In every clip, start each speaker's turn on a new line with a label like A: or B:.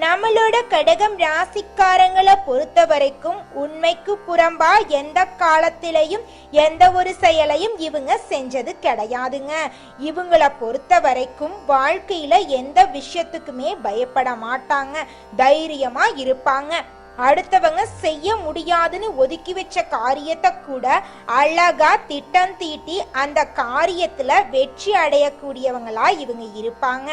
A: நம்மளோட கடகம் ராசிக்காரங்களை பொறுத்த வரைக்கும் உண்மைக்கு புறம்பா எந்த காலத்திலையும் எந்த ஒரு செயலையும் இவங்க செஞ்சது கிடையாதுங்க. இவங்கள பொறுத்த வரைக்கும் வாழ்க்கையில எந்த விஷயத்துக்குமே பயப்பட மாட்டாங்க. தைரியமா இருப்பாங்க. அடுத்தவங்க செய்ய முடியாதுன்னு ஒதுக்கி வச்ச காரியத்தை கூட அழகா திட்டம் தீட்டி அந்த காரியத்துல வெற்றி அடையக்கூடியவங்களா இவங்க இருப்பாங்க.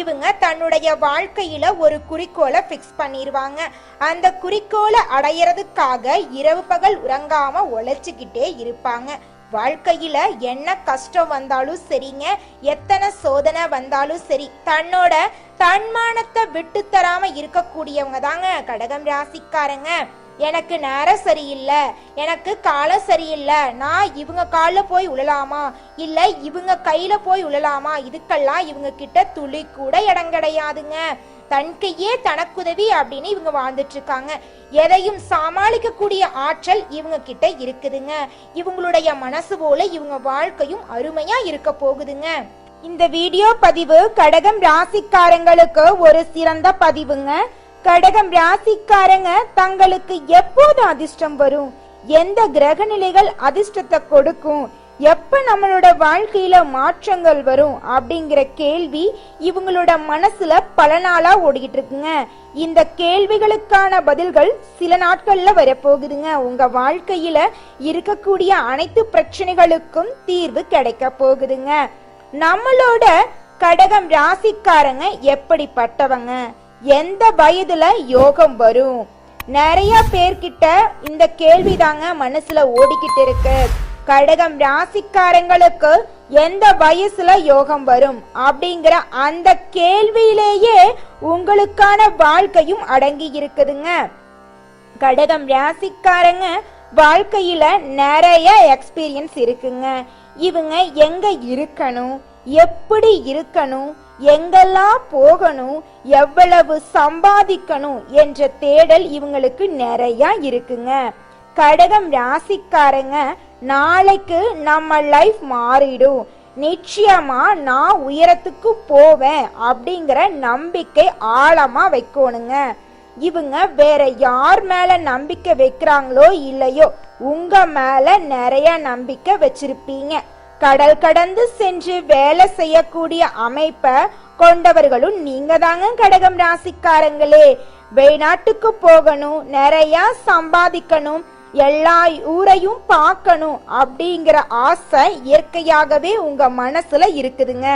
A: இவங்க தன்னுடைய வாழ்க்கையில ஒரு குறிக்கோளை ஃபிக்ஸ் பண்ணிடுவாங்க அந்த குறிக்கோளை அடையிறதுக்காக இரவு பகல் உறங்காம உழைச்சிக்கிட்டே இருப்பாங்க. வாழ்க்கையில என்ன கஷ்டம் வந்தாலும் சரிங்க எத்தனை சோதனை வந்தாலும் சரி தன்னோட தன்மானத்தை விட்டு தராம இருக்கக்கூடியவங்க தாங்க கடகம் ராசிக்காரங்க. எனக்கு நேரம் சரியில்லை எனக்கு காலம் சரியில்லை நான் இவங்க காலில் போய் உழலாமா? இல்லை இவங்க கையில் போய் உழலாமா? இதுக்கெல்லாம் இவங்க கிட்ட துளி கூட இடம் கிடையாதுங்க. தன் கையே தனக்குதவி அப்படின்னு இவங்க வாழ்ந்துட்டு இருக்காங்க எதையும் சமாளிக்கக்கூடிய ஆற்றல் இவங்க கிட்ட இருக்குதுங்க. இவங்களுடைய மனசு போல இவங்க வாழ்க்கையும் அருமையா இருக்க போகுதுங்க. இந்த வீடியோ பதிவு கடகம் ராசிக்காரங்களுக்கு ஒரு சிறந்த பதிவுங்க. கடகம் ராசிக்காரங்க தங்களுக்கு எப்போது அதிர்ஷ்டம் வரும்? எந்த கிரக நிலைகள் அதிர்ஷ்டத்தை கொடுக்கும்? எப்ப நம்மளோட வாழ்க்கையில மாற்றங்கள் வரும்? அப்படிங்கிற கேள்வி இவங்களோட மனசுல பல நாளா ஓடிக்கிட்டு இருக்குங்க. இந்த கேள்விகளுக்கான பதில்கள் சில நாட்கள்ல வரப்போகுதுங்க. உங்க வாழ்க்கையில இருக்கக்கூடிய அனைத்து பிரச்சனைகளுக்கும் தீர்வு கிடைக்க போகுதுங்க. நம்மளோட கடகம் ராசிக்காரங்க எப்படிப்பட்டவங்க? எந்த வயதுல யோகம் வரும்? நிறைய பேர்கிட்ட இந்த கேள்வி தாங்க மனசுல ஓடிக்கிட்டு இருக்கு. கடகம் ராசிக்காரங்களுக்கு எந்த வயசுல யோகம் வரும்? அப்படிங்கிற அந்த கேள்வியிலேயே உங்களுக்கான வாழ்க்கையும் அடங்கி இருக்குதுங்க. கடகம் ராசிக்காரங்க வாழ்க்கையில நிறைய எக்ஸ்பீரியன்ஸ் இருக்குங்க. இவங்க எங்க இருக்கணும்? எப்படி இருக்கணும்? எங்கெல்லாம் போகணும் எவ்வளவு சம்பாதிக்கணும் என்ற தேடல் இவங்களுக்கு நிறைய இருக்குங்க. கடகம் ராசிக்காரங்க நாளைக்கு நம்ம லைஃப் மாறிடும். நிச்சயமா நான் உயரத்துக்கு போவேன் அப்படிங்கிற நம்பிக்கை ஆழமா வைக்கணுங்க. இவங்க வேற யார் மேல நம்பிக்கை வைக்கிறாங்களோ இல்லையோ உங்க மேல நிறைய நம்பிக்கை வச்சிருப்பீங்க. கடல் கடந்து சென்று வேலை செய்யக்கூடிய அமைப்பை கொண்டவர்களும் நீங்க தாங்க கடகம் ராசிக்காரங்களே. வெளிநாட்டுக்கு போகணும் நிறைய சம்பாதிக்கணும் எல்லா ஊரையும் பார்க்கணும் அப்படிங்கிற ஆசை இயற்கையாகவே உங்க மனசுல இருக்குதுங்க.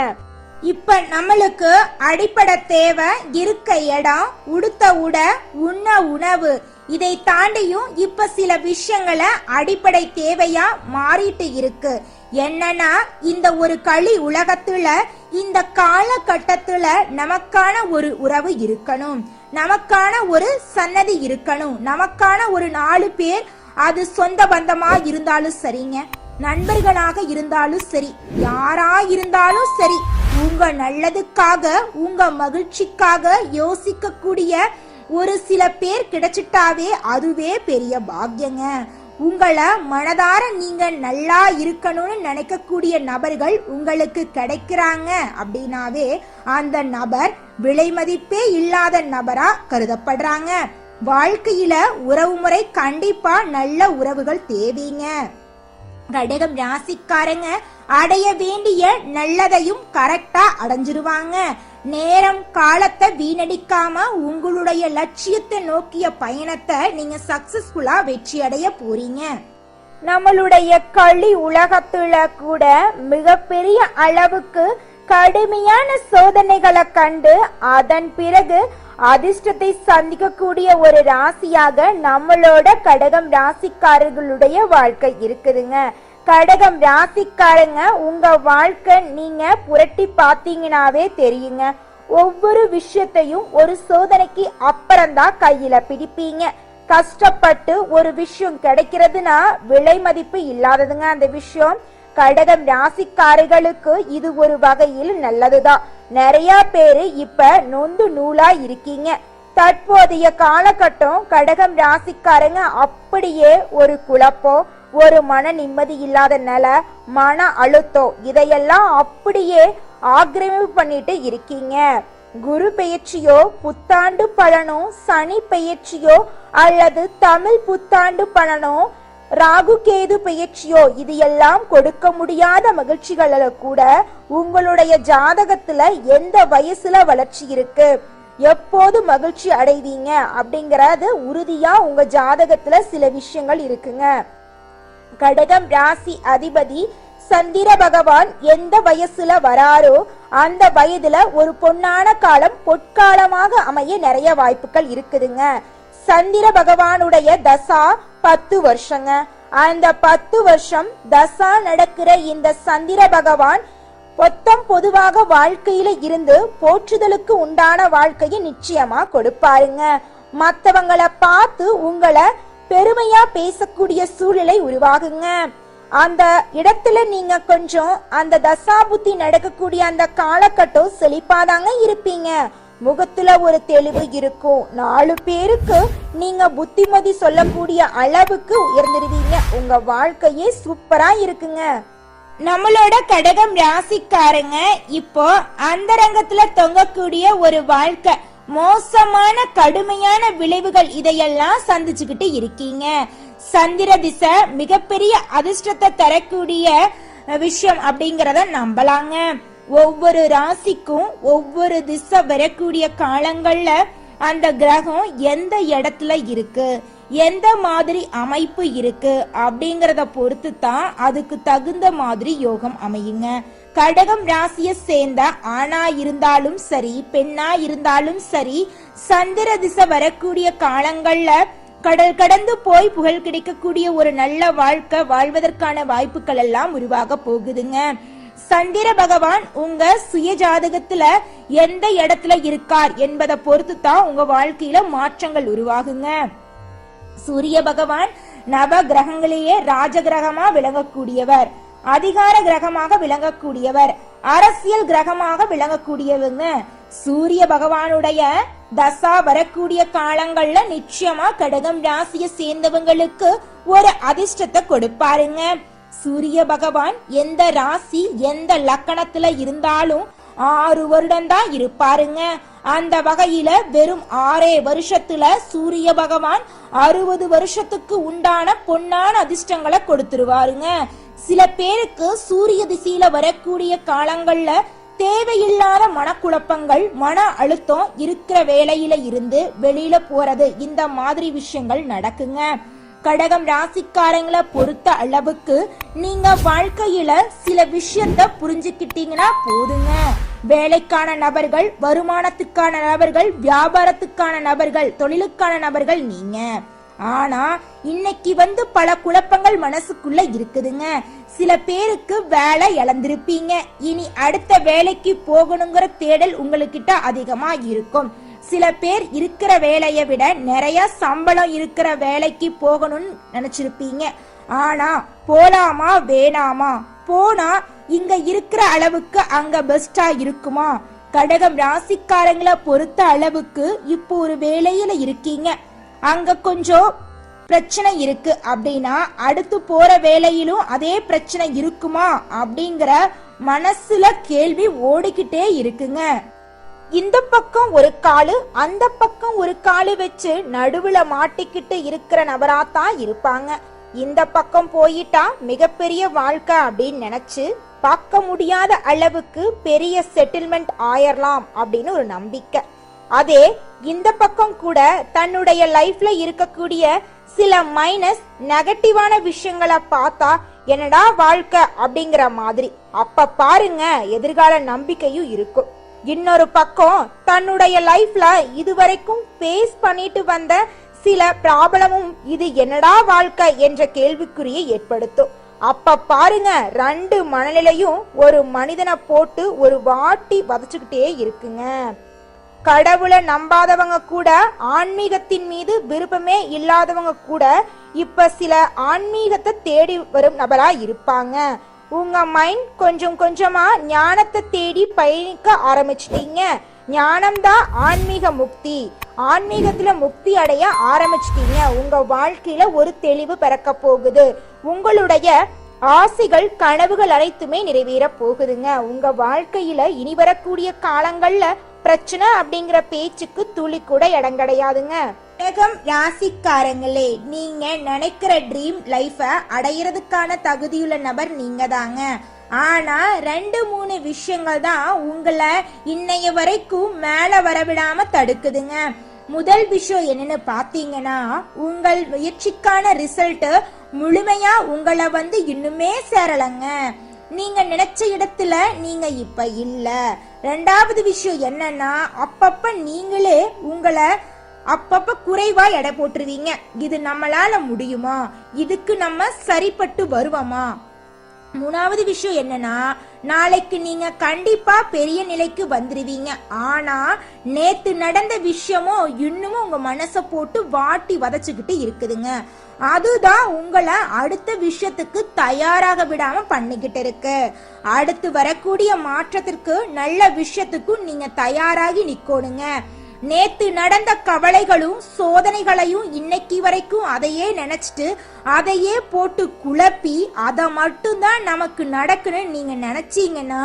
A: இப்ப நம்மளுக்கு அடிப்படை தேவை இருக்க இடம் உடுத்த உட உண்ண உணவு. இதை தாண்டியும் இப்ப சில விஷயங்களை அடிப்படை தேவையா மாறிட்டு இருக்கு. என்னன்னா இந்த ஒரு களி உலகத்துல இந்த காலகட்டத்துல நமக்கான ஒரு உறவு இருக்கணும். நமக்கான ஒரு சன்னதி இருக்கணும். நமக்கான ஒரு நாலு பேர் அது சொந்த பந்தமா இருந்தாலும் சரிங்க. நண்பர்களாக இருந்தாலும் சரி. யாரா இருந்தாலும் சரி. உங்க நல்லதுக்காக உங்க மகிழ்ச்சிக்காக யோசிக்கக்கூடிய ஒரு சில பேர் கிடைச்சிட்டாவே அதுவே பெரிய பாக்கியங்க. உங்களை மனதார நீங்க நல்லா இருக்கணும்னு நினைக்கக்கூடிய நபர்கள் உங்களுக்கு கிடைக்கிறாங்க அப்படின்னாவே அந்த நபர் விலை மதிப்பே இல்லாத நபரா கருதப்படுறாங்க. வாழ்க்கையில உறவுமுறை கண்டிப்பா நல்ல உறவுகள் தேவைங்க. கடகம் ராசிக்காரங்க அடைய வேண்டிய நல்லதையும் கரெக்டா அடைஞ்சிருவாங்க. நேரம் காலத்தை வீணடிக்காம உங்களுடைய லட்சியத்தை நோக்கிய பயணத்தை நீங்க சக்சஸ்ஃபுல்லா வெற்றி அடைய போறீங்க. நம்மளுடைய களி உலகத்துல கூட மிகப்பெரிய அளவுக்கு கடுமையான சோதனைகளை கண்டு அதன் பிறகு அதிர்ஷ்டத்தை சந்திக்கக்கூடிய ஒரு ராசியாக நம்மளோட கடகம் ராசிக்காரர்களுடைய வாழ்க்கை இருக்குதுங்க. கடகம் ராசிக்காரங்க உங்க வாழ்க்கை நீங்க புரட்டி பார்த்தீங்கன்னாவே தெரியுங்க. ஒவ்வொரு விஷயத்தையும் ஒரு சோதனைக்கு அப்புறம்தான் கையில பிடிப்பீங்க. கஷ்டப்பட்டு ஒரு விஷயம் கிடைக்கிறதுனா விலை மதிப்பு இல்லாததுங்க அந்த விஷயம். கடகம் ராசிக்காரர்களுக்கு இது ஒரு வகையில் நல்லதுதான். நிறைய பேரு இப்ப நொந்து நூலா இருக்கீங்க. தற்போதைய காலகட்டம் கடகம் ராசிக்காரங்க அப்படியே ஒரு குழப்பம். ஒரு மன நிம்மதி இல்லாத நில மன அழுத்தம் இதையெல்லாம் அப்படியே ஆக்கிரமிப்பு பண்ணிட்டு இருக்கீங்க. குரு பெயர்ச்சியோ புத்தாண்டு பலனோ சனி பெயர்ச்சியோ அல்லது தமிழ் புத்தாண்டு பலனோ ராகு கேது பெயர்ச்சியோ இது எல்லாம் கொடுக்க முடியாத மகிழ்ச்சிகள கூட உங்களுடைய ஜாதகத்துல எந்த வயசுல வளர்ச்சி இருக்கு? எப்போது மகிழ்ச்சி அடைவீங்க? அப்படிங்கறது உறுதியா உங்க ஜாதகத்துல சில விஷயங்கள் இருக்குங்க. கடகம் ராசி அதிபதி சந்திர பகவான் எந்த வயசுல வராரோ அந்த வயதுல ஒரு பொன்னான காலம் பொற்காலமாக அமைய நிறைய வாய்ப்புகள் இருக்குதுங்க. சந்திர பகவானுடைய தசா பத்து வருஷங்க. அந்த பத்து வருஷம் தசா நடக்கிற இந்த சந்திர பகவான் மொத்தம் பொதுவாக வாழ்க்கையில இருந்து போற்றுதலுக்கு உண்டான வாழ்க்கையை நிச்சயமா கொடுப்பாருங்க. மத்தவங்கள பார்த்து உங்களை பெருமையா பேசக்கூடிய சூழ்நிலை உருவாகுங்க. அந்த இடத்துல நீங்க கொஞ்சம் அந்த தசாபுத்தி நடக்கக்கூடிய அந்த காலகட்டம் செழிப்பாதாங்க இருப்பீங்க. முகத்துல ஒரு தெளிவு இருக்கும். நாலு பேருக்கு நீங்க புத்திமதி சொல்லக்கூடிய அளவுக்கு உயர்ந்துருவீங்க. உங்க வாழ்க்கையே சூப்பரா இருக்குங்க. நம்மளோட கடகம் ராசிக்காரங்க இப்போ அந்தரங்கத்துல தொங்கக்கூடிய ஒரு வாழ்க்கை. மோசமான கடுமையான விளைவுகள் இதையெல்லாம் சந்திச்சுக்கிட்டு இருக்கீங்க. சந்திர திசை மிகப்பெரிய அதிர்ஷ்டத்தை தரக்கூடிய விஷயம் அப்படிங்கிறத நம்பலாங்க. ஒவ்வொரு ராசிக்கும் ஒவ்வொரு திசை வரக்கூடிய காலங்கள்ல அந்த கிரகம் எந்த இடத்துல இருக்கு? எந்த மாதிரி அமைப்பு இருக்கு? அப்படிங்கறத பொறுத்து தான் அதுக்கு தகுந்த மாதிரி யோகம் அமையுங்க. கடகம் ராசியை சேர்ந்த ஆணா இருந்தாலும் சரி பெண்ணா இருந்தாலும் சரி சந்திர திசை வரக்கூடிய காலங்கள்ல கடல் கடந்து போய் புகழ் கிடைக்கக்கூடிய ஒரு நல்ல வாழ்க்கை வாழ்வதற்கான வாய்ப்புகள் எல்லாம் உருவாக போகுதுங்க. சந்திர பகவான் உங்க சுய ஜாதகத்துல எந்த இடத்துல இருக்கார் என்பதை பொறுத்து தான் உங்க வாழ்க்கையில மாற்றங்கள் உருவாகுங்க. சூரிய பகவான் நவ கிரகங்களையே ராஜ கிரகமா விளங்கக்கூடியவர். அதிகார கிரகமாக விளங்கக்கூடியவர். அரசியல் கிரகமாக விளங்கக்கூடியவங்க. சூரிய பகவானுடைய தசா வரக்கூடிய காலங்கள்ல நிச்சயமா கடகம் ராசியை சேர்ந்தவங்களுக்கு ஒரு அதிர்ஷ்டத்தை கொடுப்பாருங்க. சூரிய பகவான் எந்த ராசி எந்த லக்கணத்துல இருந்தாலும் ஆறு வருடம்தான் இருப்பாருங்க. அந்த வகையில வெறும் ஆறே வருஷத்துல சூரிய பகவான் அறுபது வருஷத்துக்கு உண்டான பொன்னான அதிர்ஷ்டங்களை கொடுத்துருவாருங்க. சில பேருக்கு சூரிய திசையில வரக்கூடிய காலங்கள்ல தேவையில்லாத மனக்குழப்பங்கள் மன அழுத்தம் இருக்கிற வேலையில இருந்து வெளியில போறது இந்த மாதிரி விஷயங்கள் நடக்குங்க. கடகம் ராசிக்காரங்களை பொறுத்த அளவுக்கு நீங்க வாழ்க்கையில சில விஷயத்த புரிஞ்சுக்கிட்டீங்கன்னா போதுங்க. வேலைக்கான நபர்கள் வருமானத்துக்கான நபர்கள் வியாபாரத்துக்கான நபர்கள் தொழிலுக்கான நபர்கள் நீங்க. ஆனா இன்னைக்கு வந்து பல குழப்பங்கள் மனசுக்குள்ள இருக்குதுங்க. சில பேருக்கு வேலை இழந்திருப்பீங்க. இனி அடுத்த வேலைக்கு போகணுங்கிற தேடல் உங்களுக்கிட்ட அதிகமா இருக்கும். சில பேர் இருக்கிற வேலையை விட நிறைய சம்பளம் இருக்கிற வேலைக்கு போகணும்னு நினைச்சிருப்பீங்க. ஆனா போலாமா வேணாமா? போனா இங்க இருக்கிற அளவுக்கு அங்க பெஸ்டா இருக்குமா? கடகம் ராசிக்காரங்களை பொறுத்த அளவுக்கு இப்போ ஒரு வேலையில இருக்கீங்க. அங்க கொஞ்சம் பிரச்சனை இருக்கு. அப்படின்னா அடுத்து போற வேலையிலும் அதே பிரச்சனை இருக்குமா? அப்படிங்கிற மனசுல கேள்வி ஓடிக்கிட்டே இருக்குங்க. இந்த பக்கம் ஒரு காலு அந்த பக்கம் ஒரு காலு வச்சு நடுவுல மாட்டிக்கிட்டு இருக்கிற நபராத்தான் இருப்பாங்க. இந்த பக்கம் போயிட்டா மிகப்பெரிய வாழ்க்கை அப்படின்னு நினைச்சு பார்க்க முடியாத அளவுக்கு பெரிய செட்டில்மெண்ட் ஆயிரலாம் அப்படின்னு ஒரு நம்பிக்கை. அதே இந்த பக்கம் கூட தன்னுடைய லைஃப்ல இருக்கக்கூடிய சில மைனஸ் நெகட்டிவான விஷயங்களை பார்த்தா என்னடா வாழ்க்கை அப்படிங்கிற மாதிரி. அப்ப பாருங்க எதிர்கால நம்பிக்கையும் இருக்கும். இன்னொரு பக்கம் தன்னுடைய லைஃப்ல இதுவரைக்கும் ஃபேஸ் பண்ணிட்டு வந்த சில ப்ராப்ளமும் இது என்னடா வாழ்க்கை என்ற கேள்விக்குறியை ஏற்படுத்தும். அப்ப பாருங்க ரெண்டு மனநிலையும் ஒரு மனிதனை போட்டு ஒரு வாட்டி வதச்சுக்கிட்டே இருக்குங்க. கடவுளை நம்பாதவங்க கூட ஆன்மீகத்தின் மீது விருப்பமே இல்லாதவங்க கூட இப்ப சில ஆன்மீகத்தை தேடி வரும் நபரா இருப்பாங்க. உங்க மைண்ட் கொஞ்சம் கொஞ்சமா ஞானத்தை தேடி பயணிக்க ஆரம்பிச்சிட்டீங்க. ஞானம்தான் ஆன்மீக முக்தி. ஆன்மீகத்துல முக்தி அடைய ஆரம்பிச்சிட்டீங்க. உங்க வாழ்க்கையில ஒரு தெளிவு பிறக்க போகுது. உங்களுடைய ஆசைகள் கனவுகள் அனைத்துமே நிறைவேற போகுதுங்க. உங்க வாழ்க்கையில இனி வரக்கூடிய காலங்கள்ல பிரச்சனை அப்படிங்கிற பேச்சுக்கு துளி கூட இடம் கிடையாதுங்க. உலகம் ராசிக்காரங்களே நீங்க நினைக்கிற ட்ரீம் லைஃப அடையிறதுக்கான தகுதியுள்ள நபர் நீங்க தாங்க ஆனா ரெண்டு மூணு விஷயங்கள் தான் உங்களை இன்னைய வரைக்கும் மேல வரவிடாம தடுக்குதுங்க. முதல் விஷயம் என்னன்னு பாத்தீங்கன்னா உங்கள் முயற்சிக்கான ரிசல்ட்டு முழுமையா உங்களை வந்து இன்னுமே சேரலங்க. நீங்க நினைச்ச இடத்துல நீங்க இப்ப இல்ல. ரெண்டாவது விஷயம் என்னன்னா அப்பப்ப நீங்களே உங்களை அப்பப்ப குறைவா எடை போட்டுருவீங்க. இது நம்மளால முடியுமா? இதுக்கு நம்ம சரிப்பட்டு வருவோமா? மூணாவது விஷயம் என்னன்னா நாளைக்கு நீங்க கண்டிப்பா பெரிய நிலைக்கு வந்துருவீங்க. ஆனா நேத்து நடந்த விஷயமும் இன்னமும் உங்க மனசை போட்டு வாட்டி வதச்சுக்கிட்டு இருக்குதுங்க. அதுதான் உங்களை அடுத்த விஷயத்துக்கு தயாராக விடாம பண்ணிக்கிட்டு இருக்கு. அடுத்து வரக்கூடிய மாற்றத்திற்கு நல்ல விஷயத்துக்கும் நீங்க தயாராகி நிக்கணுங்க. நேத்து நடந்த கவலைகளும் சோதனைகளையும் இன்னைக்கு வரைக்கும் அதையே நினைச்சிட்டு அதையே போட்டு குழப்பி அதை மட்டும்தான் நமக்கு நடக்குன்னு நீங்க நினைச்சீங்கன்னா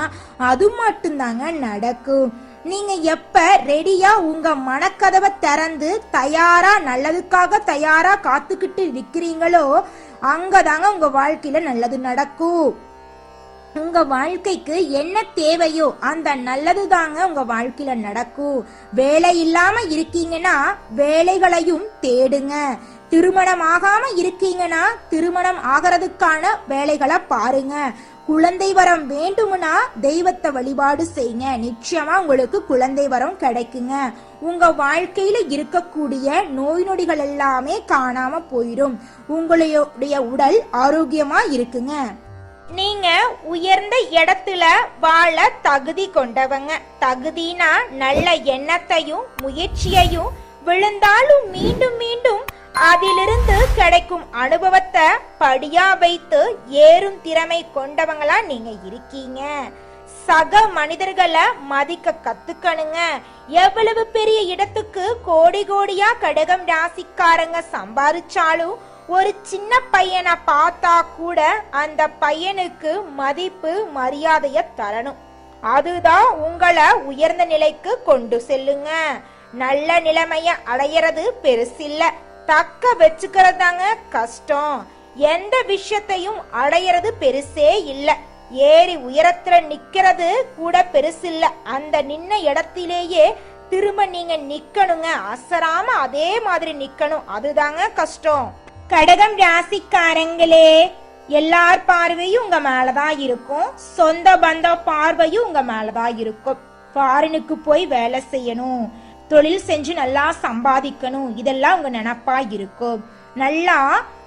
A: அது மட்டும்தாங்க நடக்கும். நீங்க எப்ப ரெடியா உங்க மனக்கதவை திறந்து தயாரா நல்லதுக்காக தயாரா காத்துக்கிட்டு இருக்கிறீங்களோ அங்கதாங்க உங்க வாழ்க்கையில நல்லது நடக்கும். உங்க வாழ்க்கைக்கு என்ன தேவையோ அந்த நல்லது தாங்க உங்க வாழ்க்கையில நடக்கும். வேலை இல்லாம இருக்கீங்கன்னா வேலைகளையும் தேடுங்க. திருமணம் ஆகாம இருக்கீங்கன்னா திருமணம் ஆகிறதுக்கான வேலைகளை பாருங்க. குழந்தை வரம் வேண்டும்னா தெய்வத்தை வழிபாடு செய்யுங்க. நிச்சயமா உங்களுக்கு குழந்தை வரம் கிடைக்குங்க. உங்க வாழ்க்கையில இருக்கக்கூடிய நோய் நொடிகள் எல்லாமே காணாம போயிடும் உங்களுடைய உடல் ஆரோக்கியமா இருக்குங்க. நீங்க உயர்ந்த இடத்துல வாழ தகுதி கொண்டவங்க. தகுதினா நல்ல எண்ணத்தையும் முயற்சியையும் விழுந்தாலும் மீண்டும் மீண்டும் அதிலிருந்து கிடைக்கும் அனுபவத்தை படியா வைத்து ஏறும் திறமை கொண்டவங்களா நீங்க இருக்கீங்க. சக மனிதர்களை மதிக்க கத்துக்கணுங்க. எவ்வளவு பெரிய இடத்துக்கு கோடி கோடியா கடகம் ராசிக்காரங்க சம்பாதிச்சாலும் ஒரு சின்ன பையனை பார்த்தா கூட அந்த பையனுக்கு மதிப்பு மரியாதைய தரணும். அதுதான் உங்களை உயர்ந்த நிலைக்கு கொண்டு செல்லுங்க. நல்ல நிலைமைய அடையிறது பெருசில்ல. தக்க வச்சுக்கிறதாங்க கஷ்டம். எந்த விஷயத்தையும் அடையிறது பெருசே இல்ல. ஏறி உயரத்துல நிக்கிறது கூட பெருசில்ல. அந்த நின்ன இடத்திலேயே திரும்ப நீங்க நிக்கணுங்க. அசராம அதே மாதிரி நிக்கணும். அதுதாங்க கஷ்டம். கடகம் ராசிக்காரங்களே எல்லார் பார்வையும் உங்க மேலதான் இருக்கும். சொந்த பந்த பார்வையும் உங்க மேலதான் இருக்கும். ஃபாரினுக்கு போய் வேலை செய்யணும். தொழில் செஞ்சு நல்லா சம்பாதிக்கணும். இதெல்லாம் உங்க நினப்பா இருக்கும். நல்லா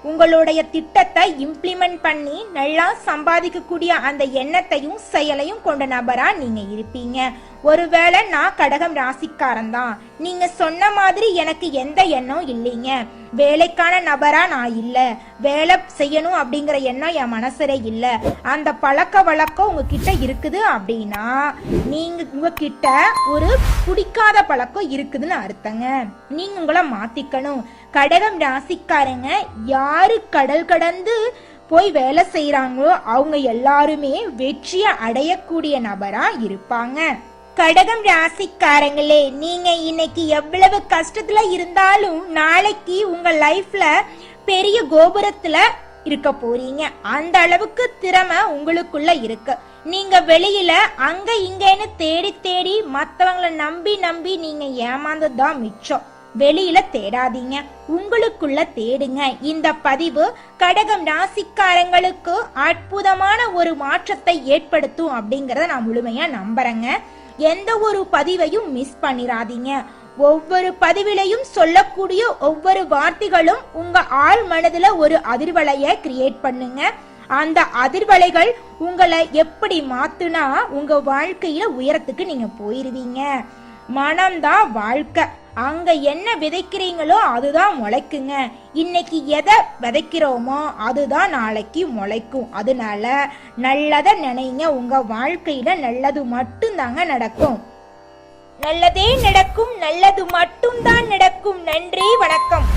A: உங்களுடைய திட்டத்தை இம்ப்ளிமெண்ட் பண்ணி நல்லா சம்பாதிக்கக்கூடிய அந்த எண்ணத்தையும் செயலையும் கொண்ட நபரா நீங்க இருப்பீங்க. ஒருவேளை நான் கடகம் ராசிக்காரன் தான் நீங்க சொன்ன மாதிரி எனக்கு எந்த எண்ணம் இல்லைங்க. வேலைக்கான நபரா நான் இல்ல. வேலை செய்யணும் அப்படிங்கிற எண்ணம் என் மனசுல இல்ல. அந்த பழக்க வழக்கம் உங்ககிட்ட இருக்குது அப்படின்னா நீங்க உங்ககிட்ட ஒரு பிடிக்காத பழக்கம் இருக்குதுன்னு அர்த்தங்க. நீங்க உங்களை மாத்திக்கணும். கடகம் ராசிக்காரங்க யாரு கடல் கடந்து போய் வேலை செய்யறாங்களோ அவங்க எல்லாருமே வெற்றியை அடையக்கூடிய நபரா இருப்பாங்க. கடகம் ராசிக்காரங்களே நீங்க இன்னைக்கு எவ்வளவு கஷ்டத்துல இருந்தாலும் நாளைக்கு உங்க லைஃப்ல பெரிய கோபுரத்துல இருக்க போறீங்க. அந்த அளவுக்கு திறமை உங்களுக்குள்ள இருக்கு. நீங்க வெளியில அங்க இங்கன்னு தேடி தேடி மத்தவங்களை நம்பி நம்பி நீங்க ஏமாந்ததுதான் மிச்சம். வெளியில தேடாதீங்க. உங்களுக்குள்ள தேடுங்க. இந்த பதிவு கடகம் ராசிக்காரங்களுக்கு அற்புதமான ஒரு மாற்றத்தை ஏற்படுத்தும் அப்படிங்கறத நான் முழுமையா நம்புறேங்க. எந்த ஒரு பதிவையும் மிஸ் பண்ணிராதீங்க. ஒவ்வொரு பதிவிலையும் சொல்லக்கூடிய ஒவ்வொரு வார்த்தைகளும் உங்க ஆள் மனதுல ஒரு அதிர்வலைய கிரியேட் பண்ணுங்க. அந்த அதிர்வலைகள் உங்களை எப்படி மாத்துனா உங்க வாழ்க்கையில உயரத்துக்கு நீங்க போயிருவீங்க. மனம்தான் வாழ்க்கை. அங்க என்ன விதைக்கிறீங்களோ அதுதான் முளைக்குங்க. இன்னைக்கு எதை விதைக்கிறோமோ அதுதான் நாளைக்கு முளைக்கும். அதனால நல்லதை நினைங்க. உங்க வாழ்க்கையில நல்லது மட்டும்தாங்க நடக்கும். நல்லதே நடக்கும். நல்லது மட்டும்தான் நடக்கும். நன்றி வணக்கம்.